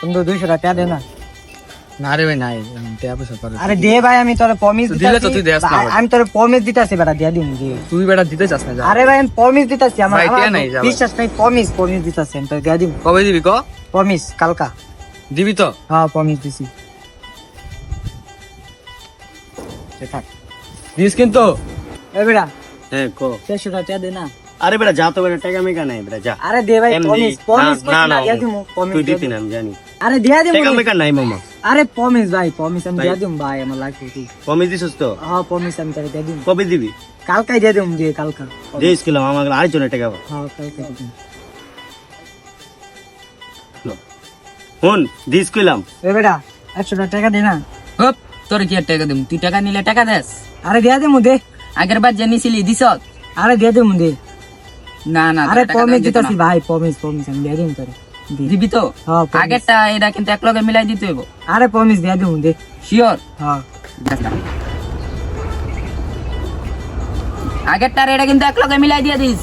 বন্ধু দুইশো টাকা দে না। না রে ভাই নাই। দেয়া পয়সা পারে আরে দে ভাই আমি তোর প্রমিস দিলে তো তুই দেস না আমি তোর প্রমিস দিতাছি বেটা দিয়া দিম তুই বেটা দিতে চাস না আরে ভাই আমি প্রমিস দিতাছি। আমার বিশ্বাস নাই প্রমিস প্রমিস দিতাছি আমি তোর দিয়া দিম। কবে দিবি ক? প্রমিস কালকা। দিবি তো? হ্যাঁ প্রমিস দিছি। থাক। দিস কিন্তু। এ বেটা হ্যাঁ কো? দেড়শো টাকা দে না। আরে বেটা যা তো বেটা টাকা মেকা নাই বেটা যা। আরে দে ভাই প্রমিস প্রমিস না, না, প্রমিস তুই দিতি না আমি জানি। আরে দিয়া দিম টাকা মেকা নাই মামা। আরে প্রমিস ভাই প্রমিস আমি দিয়া দিম ভাই আমার লাগবে তুই। কমে দিছিস তো? হ্যাঁ প্রমিস আমি তোর দিয়া দিম। কবে দিবি? কালকাই দিয়ে দিম দিয়ে কালকা। দিস কিলাম আমার আরেকজনের টাকা হ্যাঁ কালকা দিম। শুন দিস কইলাম এ বেটা একশো টাকা দে না। হপ তোর কি আর টাকা দিম? তুই টাকা নিলে টাকা দেস? আরে দিয়া দিম দে। আগের বার জানিছিলি দিস আরে দিয়ে দিম দে। না না আরে প্রমিস দিতাছি ভাই প্রমিস প্রমিস আমি দিয়ে দিন তোরে। দিবি তো। আগেরটা এটা কিন্তু এক লগে মিলাই দিতে হইব। আরে প্রমিস দিয়ে দিম দে। শিওর হ্যাঁ আগেরটা এটা কিন্তু এক লগে মিলাই দিয়ে দিস